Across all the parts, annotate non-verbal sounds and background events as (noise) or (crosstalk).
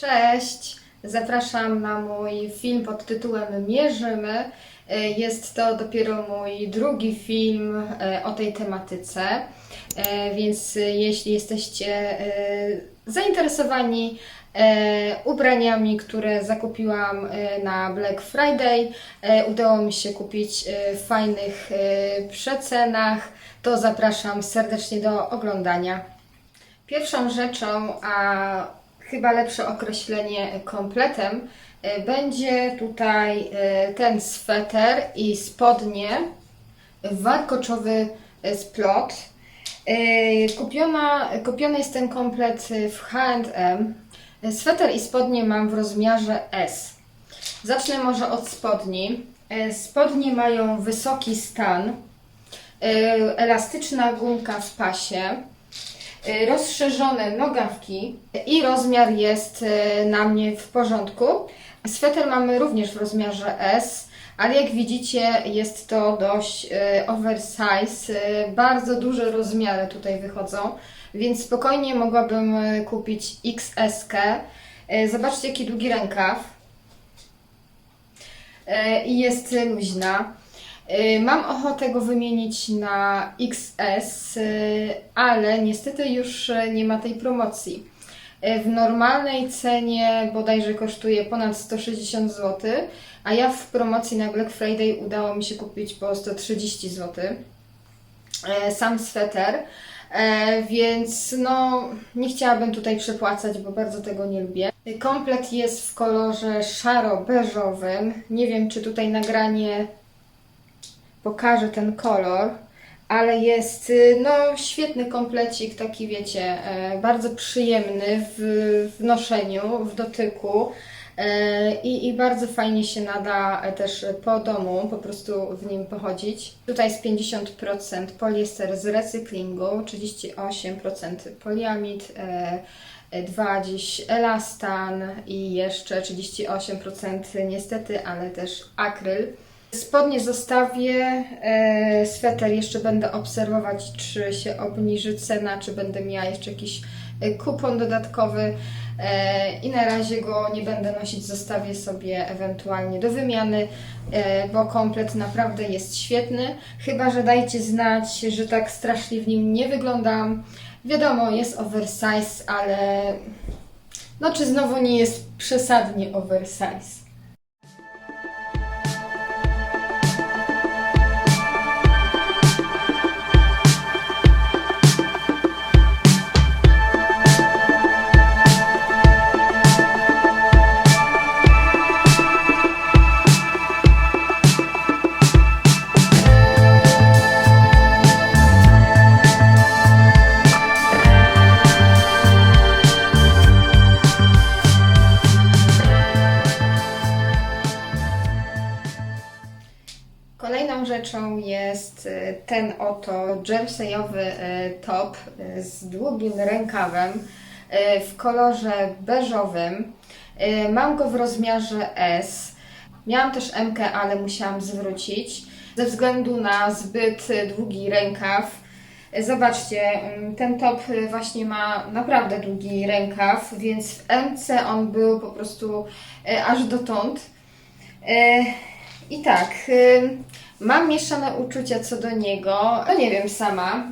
Cześć! Zapraszam na mój film pod tytułem Mierzymy. E, Jest to dopiero mój drugi film e, o tej tematyce, E, więc jeśli jesteście zainteresowani ubraniami, które zakupiłam na Black Friday, udało mi się kupić w fajnych przecenach, to zapraszam serdecznie do oglądania. Pierwszą rzeczą, a chyba lepsze określenie kompletem, e, będzie tutaj e, ten sweter i spodnie warkoczowy e, splot. Kupiona, kupiony jest ten komplet w H&M. Sweter i spodnie mam w rozmiarze S. Zacznę może od spodni. Spodnie mają wysoki stan, elastyczna gumka w pasie, rozszerzone nogawki i rozmiar jest y, na mnie w porządku. Sweter mamy również w rozmiarze S, ale jak widzicie jest to dość y, oversize, bardzo duże rozmiary tutaj wychodzą, więc spokojnie mogłabym kupić XS. -kę. Zobaczcie jaki długi rękaw i jest luźna. Y, Mam ochotę go wymienić na XS, y, ale niestety już y, nie ma tej promocji. W normalnej cenie bodajże kosztuje ponad 160 zł, a ja w promocji na Black Friday udało mi się kupić po 130 zł. Sam sweter, więc no nie chciałabym tutaj przepłacać, bo bardzo tego nie lubię. Komplet jest w kolorze szaro-beżowym. Nie wiem, czy tutaj nagranie pokażę ten kolor, ale jest y, no świetny komplecik, taki wiecie, e, bardzo przyjemny w, w noszeniu, w dotyku e, i, i bardzo fajnie się nada e, też po domu po prostu w nim pochodzić. Tutaj jest 50% poliester z recyklingu, 38% poliamid, e, e, 2 dziś elastan i jeszcze 38% niestety, ale też akryl. Spodnie zostawię, e, sweter jeszcze będę obserwować, czy się obniży cena, czy będę miała jeszcze jakiś e, kupon dodatkowy e, i na razie go nie będę nosić, zostawię sobie ewentualnie do wymiany, e, bo komplet naprawdę jest świetny, chyba, że dajcie znać, że tak strasznie w nim nie wyglądam. Wiadomo, jest oversize, ale no czy znowu nie jest przesadnie oversize? Jest y, ten oto jerseyowy y, top y, z długim rękawem w kolorze beżowym. Mam go w rozmiarze S. Miałam też MK, ale musiałam zwrócić ze względu na zbyt długi rękaw. Zobaczcie, mm, ten top właśnie ma naprawdę długi rękaw, więc w MC on był po prostu aż dotąd. I tak, mam mieszane uczucia co do niego. No nie wiem sama.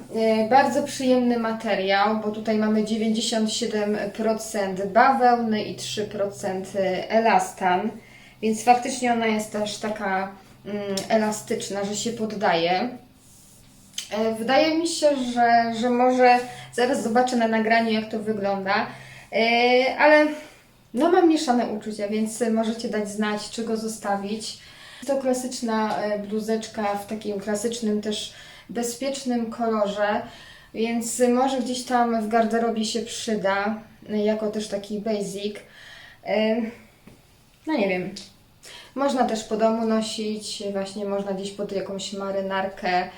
Y, Bardzo przyjemny materiał, bo tutaj mamy 97% bawełny i 3% elastan, więc faktycznie ona jest też taka mm, elastyczna, że się poddaje. E, Wydaje mi się, że, że może zaraz zobaczę na nagraniu, jak to wygląda, E, ale no mam mieszane uczucia, więc możecie dać znać, czy go zostawić. To klasyczna e, bluzeczka w takim klasycznym też bezpiecznym kolorze, więc może gdzieś tam w garderobie się przyda, e, jako też taki basic. E, No nie wiem. Można też po domu nosić, właśnie można gdzieś pod jakąś marynarkę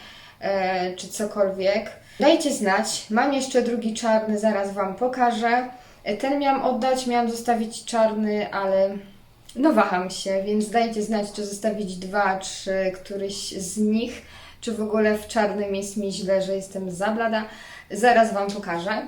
czy cokolwiek. Dajcie znać. Mam jeszcze drugi czarny, zaraz Wam pokażę. Ten miałam oddać, miałam zostawić czarny, ale no waham się, więc dajcie znać, czy zostawić dwa, czy któryś z nich, czy w ogóle w czarnym jest mi źle, że jestem za blada. Zaraz Wam pokażę.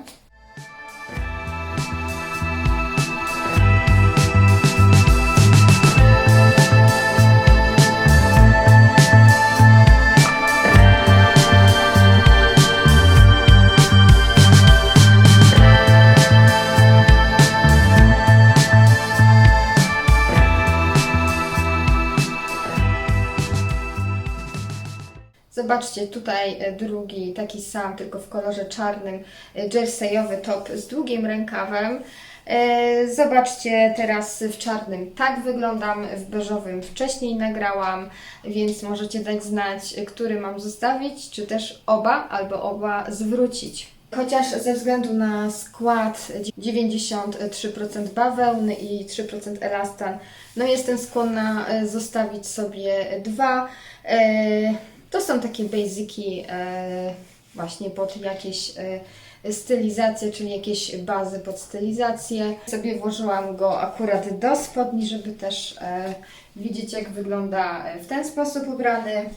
Zobaczcie, tutaj e, drugi, taki sam, tylko w kolorze czarnym, e, jerseyowy top z długim rękawem. E, Zobaczcie teraz w czarnym, tak wyglądam, w beżowym wcześniej nagrałam, więc możecie dać znać, który mam zostawić, czy też oba, albo oba zwrócić. Chociaż ze względu na skład 93% bawełny i 3% elastan, no jestem skłonna zostawić sobie dwa. To są takie basiki e, właśnie pod jakieś e, stylizacje, czyli jakieś bazy pod stylizację. Sobie włożyłam go akurat do spodni, żeby też e, widzieć jak wygląda w ten sposób ubrany.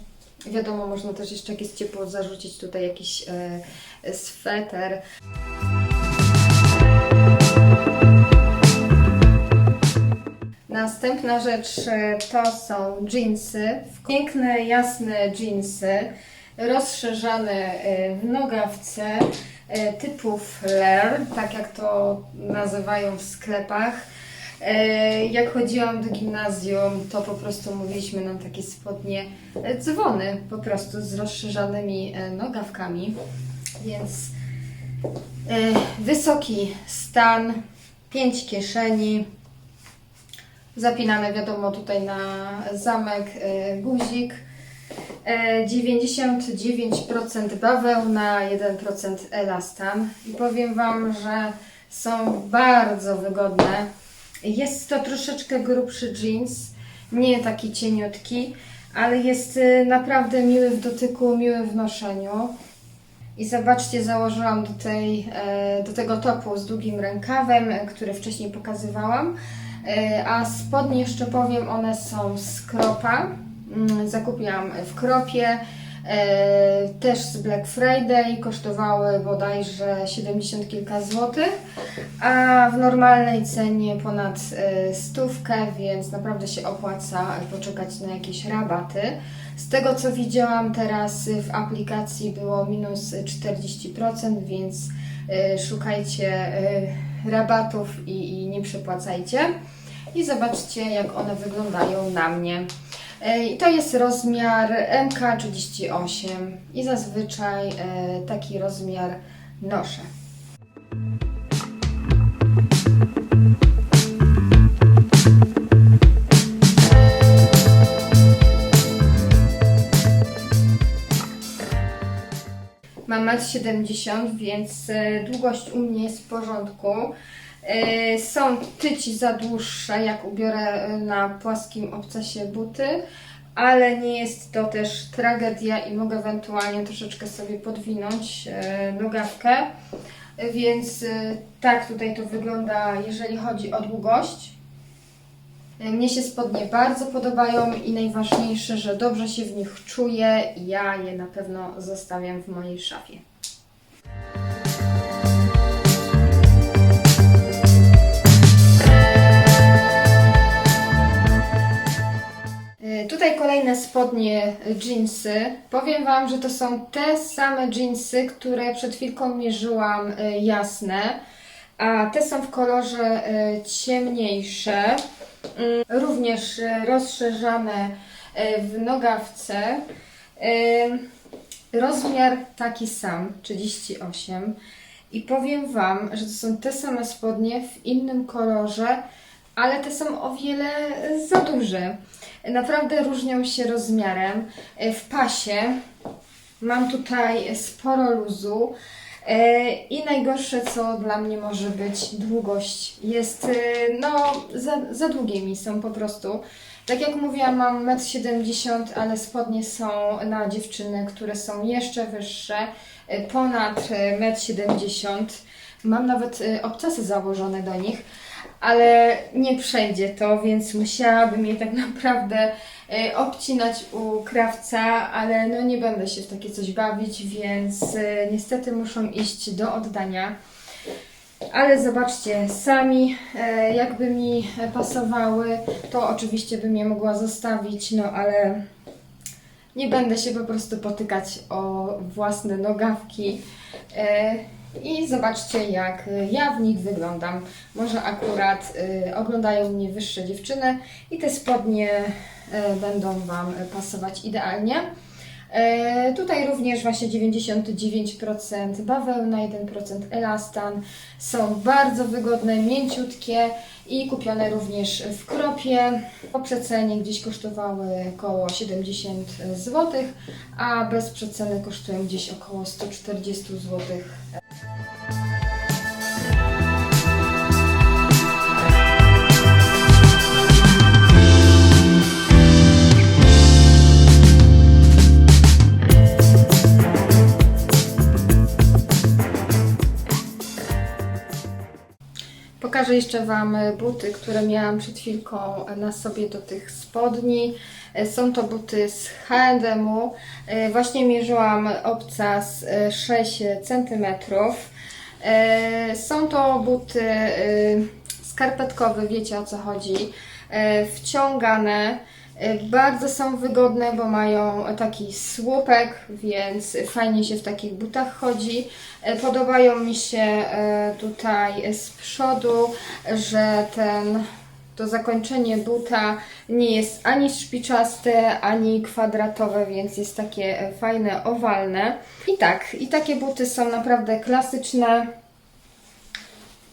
Wiadomo, można też jeszcze jak jest ciepło zarzucić tutaj jakiś e, sweter. Następna rzecz e, to są jeansy. Piękne, jasne jeansy, rozszerzane e, w nogawce e, typu flare, tak jak to nazywają w sklepach. Jak chodziłam do gimnazjum, to po prostu mówiliśmy nam takie spodnie dzwony, po prostu z rozszerzanymi nogawkami. Więc wysoki stan, pięć kieszeni, zapinane wiadomo tutaj na zamek e, guzik. E, 99% bawełna, 1% elastan. I powiem Wam, że są bardzo wygodne. Jest to troszeczkę grubszy jeans, nie taki cieniutki, ale jest e, naprawdę miły w dotyku, miły w noszeniu. I zobaczcie, założyłam do, tej, e, do tego topu z długim rękawem, e, który wcześniej pokazywałam. E, A spodnie jeszcze powiem, one są z kropa. Mm, Zakupiłam w kropie. e, Też z Black Friday kosztowały bodajże 70 kilka złotych, a w normalnej cenie ponad e, stówkę, więc naprawdę się opłaca poczekać na jakieś rabaty. Z tego co widziałam teraz w aplikacji było minus 40%, więc szukajcie rabatów i, i nie przepłacajcie. I zobaczcie jak one wyglądają na mnie. E, to jest rozmiar MK38 i zazwyczaj e, taki rozmiar noszę. Mam 1,70 m, więc e, długość u mnie jest w porządku. E, Są tyci za dłuższe, jak ubiorę na płaskim obcasie buty, ale nie jest to też tragedia i mogę ewentualnie troszeczkę sobie podwinąć e, nogawkę. Więc e, tak tutaj to wygląda, jeżeli chodzi o długość. Mnie się spodnie bardzo podobają i najważniejsze, że dobrze się w nich czuję ja je na pewno zostawiam w mojej szafie. Tutaj kolejne spodnie, jeansy. Powiem Wam, że to są te same jeansy, które przed chwilką mierzyłam y, jasne, a te są w kolorze y, ciemniejsze, Mm, również rozszerzane y, w nogawce. Rozmiar taki sam, 38. I powiem Wam, że to są te same spodnie w innym kolorze, ale te są o wiele za duże. Naprawdę różnią się rozmiarem. E, W pasie mam tutaj sporo luzu. E, I najgorsze, co dla mnie może być, długość jest, e, no, za, za długie mi są po prostu. Tak jak mówiłam, mam 1,70 m, ale spodnie są na dziewczyny, które są jeszcze wyższe, ponad e, 1,70 m. Mam nawet obcasy założone do nich, ale nie przejdzie to, więc musiałabym je tak (laughs) naprawdę e, obcinać u krawca, ale no nie będę się w takie coś bawić, więc e, niestety muszą iść do oddania. Ale zobaczcie, sami e, jakby mi pasowały, to oczywiście bym je mogła zostawić, no ale nie będę się po prostu potykać o własne nogawki. I zobaczcie, jak e, ja w nich wyglądam. Może akurat e, oglądają mnie wyższe dziewczyny i te spodnie e, będą Wam pasować idealnie. E, tutaj również właśnie 99% bawełna, 1% elastan. Są bardzo wygodne, mięciutkie i kupione również w kropie. Po przecenie gdzieś kosztowały około 70 zł, a bez przeceny kosztują gdzieś około 140 zł. Pokażę jeszcze Wam buty, które miałam przed chwilką na sobie do tych spodni. Są to buty z H&M-u. Właśnie mierzyłam obcas 6 cm. Są to buty skarpetkowe, wiecie o co chodzi. Wciągane. Bardzo są wygodne, bo mają taki słupek, więc fajnie się w takich butach chodzi. Podobają mi się e, tutaj z przodu, że ten to zakończenie buta nie jest ani szpiczaste, ani kwadratowe, więc jest takie e, fajne, owalne. I tak, i takie buty są naprawdę klasyczne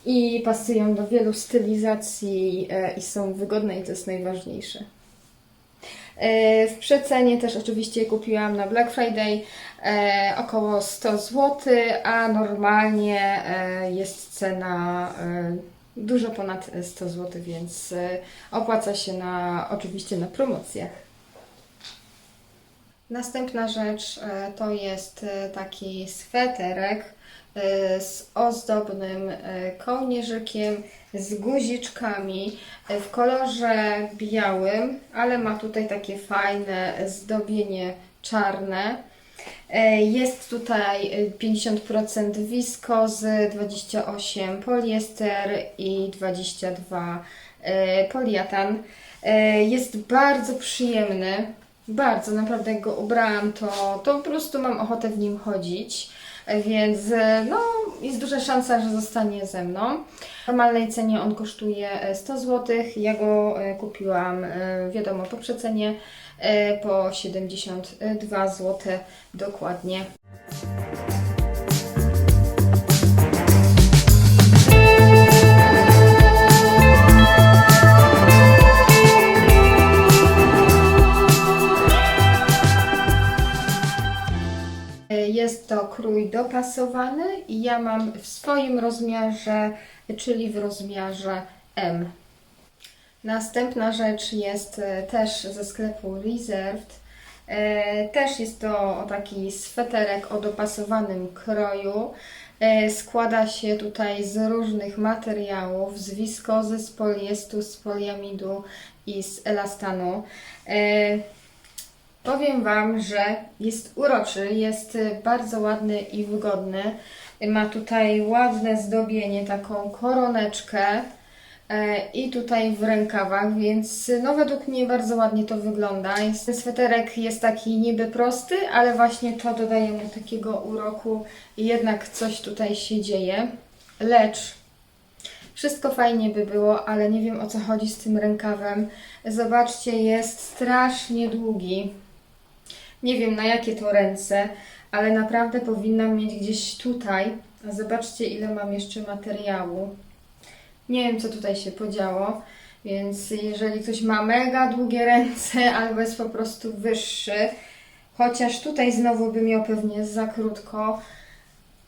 i pasują do wielu stylizacji e, i są wygodne i to jest najważniejsze. E, W przecenie też oczywiście kupiłam na Black Friday e, około 100 zł, a normalnie jest cena dużo ponad 100 zł, więc opłaca się na, oczywiście na promocjach. Następna rzecz to jest taki sweterek z ozdobnym e, kołnierzykiem, z guziczkami e, w kolorze białym, ale ma tutaj takie fajne zdobienie czarne. E, Jest tutaj e, 50% wiskozy, 28 poliester i 22 e, poliatan. E, Jest bardzo przyjemny, bardzo, naprawdę jak go ubrałam, to, to po prostu mam ochotę w nim chodzić, E, więc e, no, jest duża szansa, że zostanie ze mną. W normalnej cenie on kosztuje e, 100 zł, ja go e, kupiłam, e, wiadomo, po przecenie e, po 72 zł dokładnie. Jest to krój dopasowany i ja mam w swoim rozmiarze, czyli w rozmiarze M. Następna rzecz jest e, też ze sklepu Reserved. E, Też jest to taki sweterek o dopasowanym kroju. E, Składa się tutaj z różnych materiałów, z wiskozy, z poliestu, z poliamidu i z elastanu. Powiem Wam, że jest uroczy, jest y, bardzo ładny i wygodny. Ma tutaj ładne zdobienie, taką koroneczkę e, i tutaj w rękawach, więc no według mnie bardzo ładnie to wygląda. Ten sweterek jest taki niby prosty, ale właśnie to dodaje mu takiego uroku i jednak coś tutaj się dzieje. Lecz wszystko fajnie by było, ale nie wiem o co chodzi z tym rękawem. Zobaczcie, jest strasznie długi. Nie wiem na jakie to ręce, ale naprawdę powinnam mieć gdzieś tutaj. A zobaczcie, ile mam jeszcze materiału. Nie wiem, co tutaj się podziało, więc jeżeli ktoś ma mega długie ręce (laughs) albo jest po prostu wyższy, chociaż tutaj znowu by miał pewnie za krótko,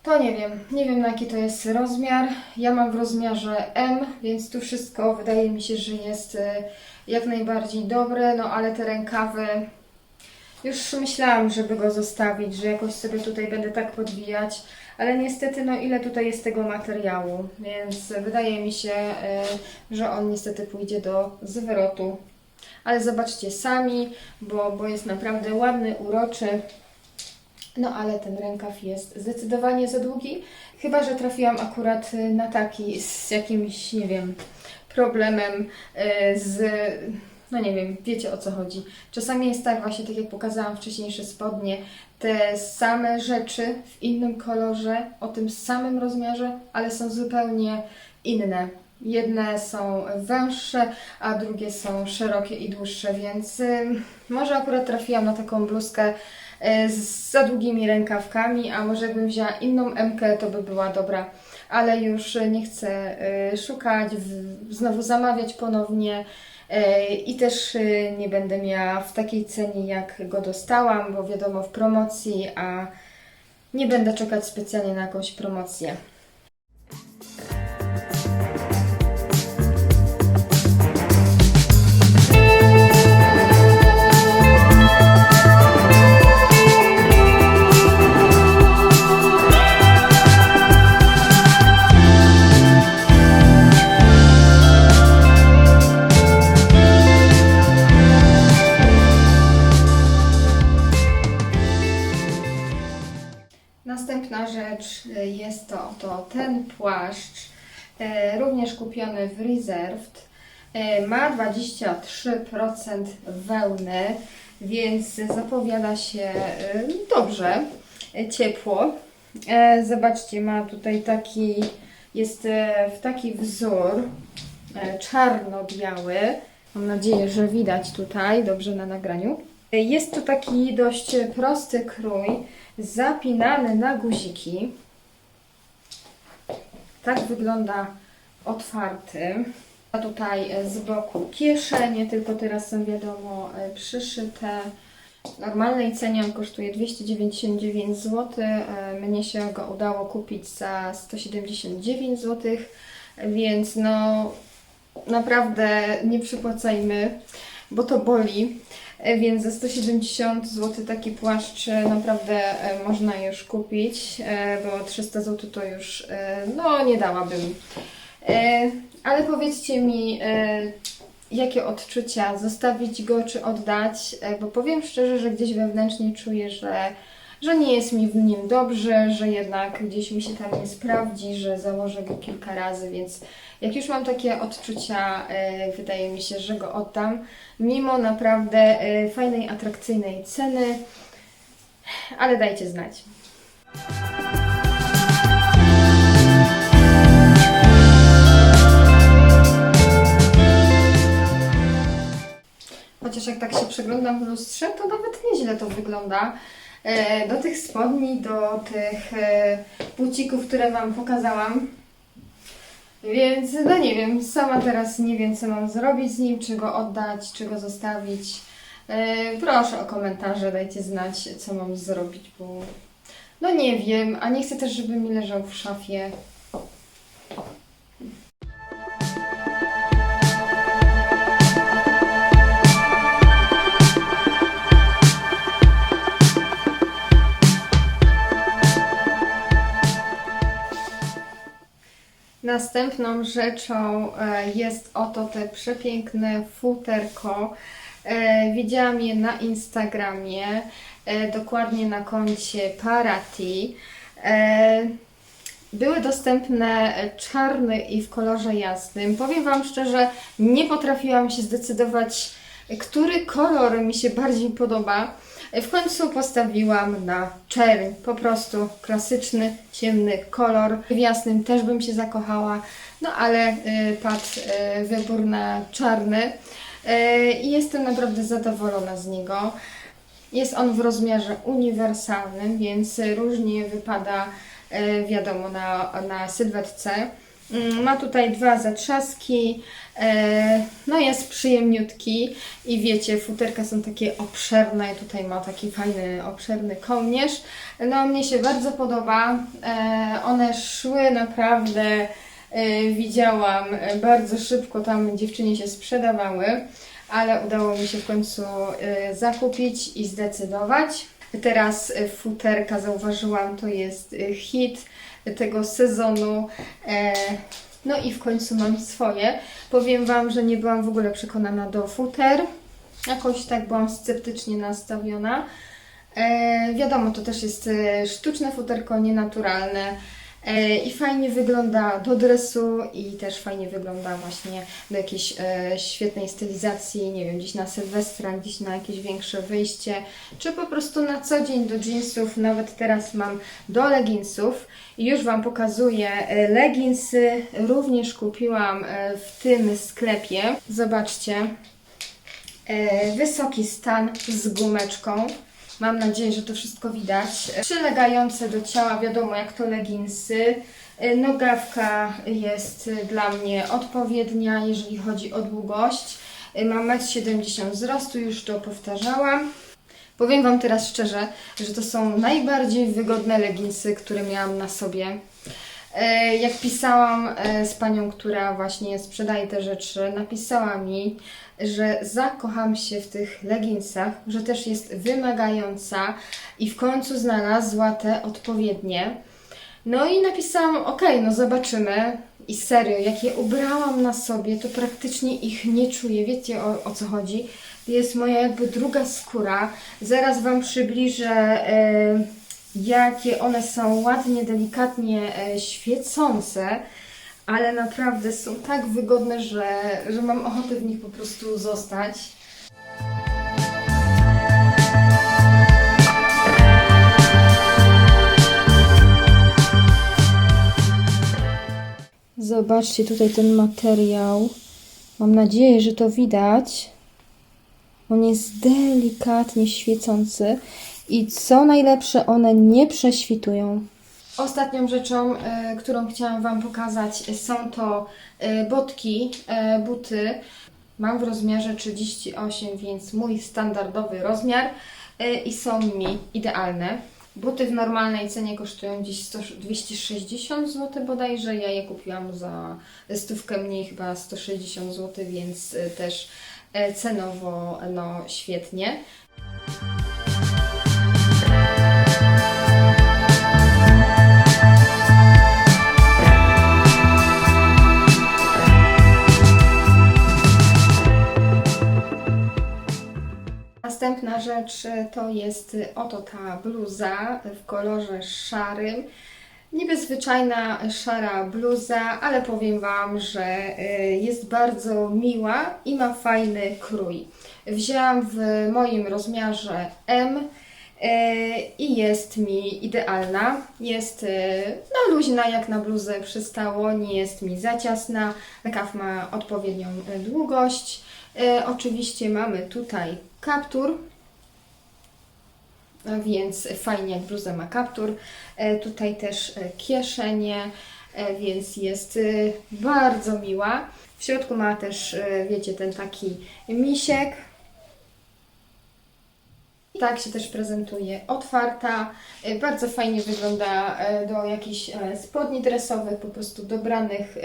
to nie wiem. Nie wiem, na jaki to jest rozmiar. Ja mam w rozmiarze M, więc tu wszystko wydaje mi się, że jest e, jak najbardziej dobre, no ale te rękawy już myślałam, żeby go zostawić, że jakoś sobie tutaj będę tak podwijać, ale niestety, no ile tutaj jest tego materiału, więc wydaje mi się, e, że on niestety pójdzie do zwrotu. Ale zobaczcie sami, bo, bo jest naprawdę ładny, uroczy. No ale ten rękaw jest zdecydowanie za długi. Chyba, że trafiłam akurat y, na taki z jakimś, nie wiem, problemem y, z. No nie wiem, wiecie o co chodzi. Czasami jest tak, właśnie tak jak pokazałam wcześniejsze spodnie, te same rzeczy w innym kolorze, o tym samym rozmiarze, ale są zupełnie inne. Jedne są węższe, a drugie są szerokie i dłuższe, więc y, może akurat trafiłam na taką bluzkę, e, z za długimi rękawkami, a może bym wzięła inną MK, to by była dobra, ale już nie chcę e, szukać, znowu zamawiać ponownie i też e, nie będę miała w takiej cenie jak go dostałam, bo wiadomo w promocji, a nie będę czekać specjalnie na jakąś promocję. Następna rzecz y, jest to, to ten płaszcz, e, również kupiony w Reserved. E, Ma 23% wełny, więc zapowiada się e, dobrze, e, ciepło. E, Zobaczcie, ma tutaj taki, jest e, w taki wzór e, czarno-biały. Mam nadzieję, że widać tutaj dobrze na nagraniu. E, Jest to taki dość prosty krój, zapinany na guziki. Tak wygląda otwarty. A tutaj e, z boku kieszenie, tylko teraz są wiadomo e, przyszyte. W normalnej cenie on kosztuje 299 zł. E, Mnie się go udało kupić za 179 zł, więc no naprawdę nie przypłacajmy, bo to boli. E, Więc za 170 zł taki płaszcz e, naprawdę e, można już kupić, bo 300 zł to już no nie dałabym. Ale powiedzcie mi, jakie odczucia, zostawić go czy oddać, bo powiem szczerze, że gdzieś wewnętrznie czuję, że, że nie jest mi w nim dobrze, że jednak gdzieś mi się tam nie sprawdzi, że założę go kilka razy, więc jak już mam takie odczucia, e, wydaje mi się, że go oddam, mimo naprawdę e, fajnej, atrakcyjnej ceny, ale dajcie znać. Chociaż jak tak się przeglądam w lustrze, to nawet nieźle to wygląda. E, Do tych spodni, do tych bucików, które Wam pokazałam. Więc no nie wiem, sama teraz nie wiem co mam zrobić z nim, czy go oddać, czy go zostawić. E, Proszę o komentarze, dajcie znać co mam zrobić, bo no nie wiem, a nie chcę też, żeby mi leżał w szafie. Następną rzeczą e, jest oto te przepiękne futerko. E, Widziałam je na Instagramie, e, dokładnie na koncie Parati. Były dostępne czarny i w kolorze jasnym. Powiem Wam szczerze, nie potrafiłam się zdecydować, który kolor mi się bardziej podoba. W końcu postawiłam na czerń, po prostu klasyczny, ciemny kolor. W jasnym też bym się zakochała, no ale y, padł y, wybór na czarny y, i jestem naprawdę zadowolona z niego. Jest on w rozmiarze uniwersalnym, więc różnie wypada, wiadomo, na, na sylwetce. Mm, Ma tutaj dwa zatrzaski, e, no jest przyjemniutki i wiecie, futerka są takie obszerne, tutaj ma taki fajny, obszerny kołnierz. No mnie się bardzo podoba, e, one szły naprawdę, e, widziałam, bardzo szybko tam dziewczyny się sprzedawały ale udało mi się w końcu zakupić i zdecydować. Teraz y, futerka, zauważyłam, to jest y, hit tego sezonu. E, No i w końcu mam swoje. Powiem Wam, że nie byłam w ogóle przekonana do futer. Jakoś tak byłam sceptycznie nastawiona. E, wiadomo, to też jest e, sztuczne futerko, nienaturalne. E, I fajnie wygląda do dresu i też fajnie wygląda właśnie do jakiejś e, świetnej stylizacji, nie wiem, gdzieś na Sylwestra, gdzieś na jakieś większe wyjście, czy po prostu na co dzień do jeansów. Nawet teraz mam do leginsów i już Wam pokazuję e, leginsy. Również kupiłam w tym sklepie. Zobaczcie, wysoki stan z gumeczką. Mam nadzieję, że to wszystko widać. Przylegające do ciała, wiadomo jak to leginsy. Y, Nogawka jest y, dla mnie odpowiednia, jeżeli chodzi o długość. Y, Mam 1,70 m wzrostu, już to powtarzałam. Powiem Wam teraz szczerze, że to są najbardziej wygodne leginsy, które miałam na sobie. E, Jak pisałam e, z panią, która właśnie sprzedaje te rzeczy, napisała mi, że zakocham się w tych leginsach, że też jest wymagająca i w końcu znalazła te odpowiednie. No i napisałam, ok, no zobaczymy. I serio, jak je ubrałam na sobie, to praktycznie ich nie czuję. Wiecie o, o co chodzi? To jest moja jakby druga skóra. Zaraz Wam przybliżę, e, jakie one są ładnie, delikatnie e, świecące, ale naprawdę są tak wygodne, że, że mam ochotę w nich po prostu zostać. Zobaczcie tutaj ten materiał. Mam nadzieję, że to widać. On jest delikatnie świecący i co najlepsze, one nie prześwitują. Ostatnią rzeczą, e, którą chciałam Wam pokazać, są to e, botki, e, buty. Mam w rozmiarze 38, więc mój standardowy rozmiar e, i są mi idealne. Buty w normalnej cenie kosztują gdzieś 100, 260 zł bodajże. Ja je kupiłam za stówkę mniej, chyba 160 zł, więc e, też e, cenowo no świetnie. Następna rzecz y, to jest y, oto ta bluza w kolorze szarym. Niby zwyczajna szara bluza, ale powiem Wam, że jest bardzo miła i ma fajny krój. Wzięłam w moim rozmiarze M i jest mi idealna. Jest no, luźna jak na bluzę przystało, nie jest mi za ciasna. Rękaw ma odpowiednią długość. Oczywiście mamy tutaj kaptur, więc fajnie jak bluza ma kaptur. E, Tutaj też e, kieszenie, e, więc jest bardzo miła. W środku ma też, wiecie, ten taki misiek. I tak się też prezentuje otwarta. Bardzo fajnie wygląda do jakichś spodni dresowych, po prostu dobranych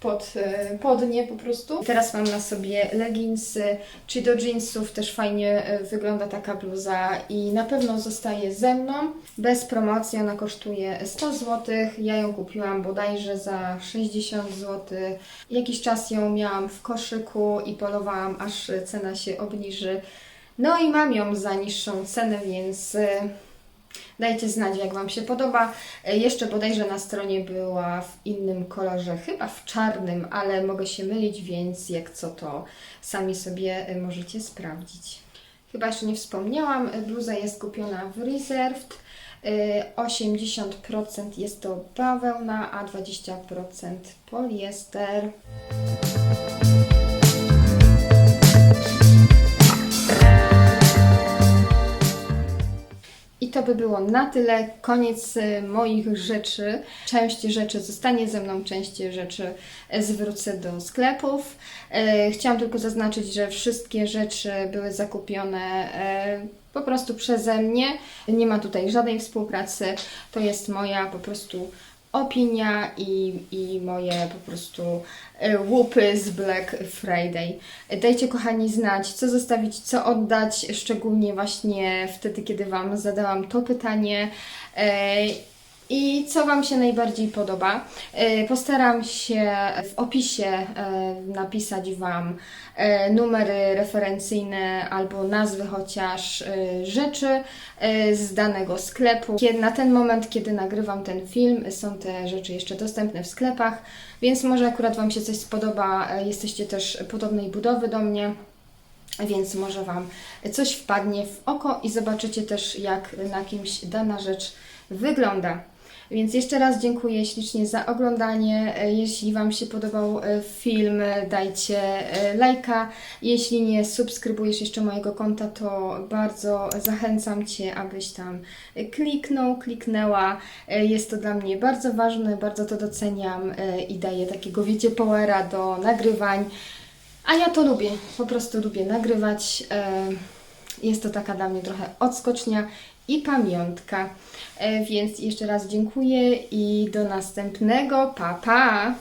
pod, e, pod nie po prostu. Teraz mam na sobie leginsy, czy do jeansów też fajnie e, wygląda taka bluza i na pewno zostaje ze mną. Bez promocji ona kosztuje 100 zł. Ja ją kupiłam bodajże za 60 zł. Jakiś czas ją miałam w koszyku i polowałam, aż cena się obniży. No i mam ją za niższą cenę, więc e, dajcie znać, jak Wam się podoba. E, Jeszcze bodajże na stronie była w innym kolorze, chyba w czarnym, ale mogę się mylić, więc jak co to sami sobie e, możecie sprawdzić. Chyba jeszcze nie wspomniałam, e, bluza jest kupiona w Reserved. E, 80% jest to bawełna, a 20% poliester. To by było na tyle. Koniec e, moich rzeczy. Część rzeczy zostanie ze mną, część rzeczy e, zwrócę do sklepów. E, Chciałam tylko zaznaczyć, że wszystkie rzeczy były zakupione po prostu przeze mnie. Nie ma tutaj żadnej współpracy. To jest moja po prostu opinia i, i moje po prostu e, łupy z Black Friday. Dajcie kochani znać, co zostawić, co oddać, szczególnie właśnie wtedy, kiedy Wam zadałam to pytanie. I co Wam się najbardziej podoba? E, Postaram się w opisie e, napisać Wam e, numery referencyjne albo nazwy chociaż rzeczy z danego sklepu. Na ten moment, kiedy nagrywam ten film, są te rzeczy jeszcze dostępne w sklepach, więc może akurat Wam się coś spodoba, jesteście też podobnej budowy do mnie. Więc może Wam coś wpadnie w oko i zobaczycie też, jak na kimś dana rzecz wygląda. Więc jeszcze raz dziękuję ślicznie za oglądanie. E, Jeśli Wam się podobał e, film, e, dajcie lajka. Jeśli nie subskrybujesz jeszcze mojego konta, to bardzo zachęcam Cię, abyś tam kliknął, kliknęła. Jest to dla mnie bardzo ważne, bardzo to doceniam i daje takiego, wiecie, powera do nagrywań. A ja to lubię, po prostu lubię nagrywać. Jest to taka dla mnie trochę odskocznia i pamiątka. E, Więc jeszcze raz dziękuję i do następnego. Pa, pa!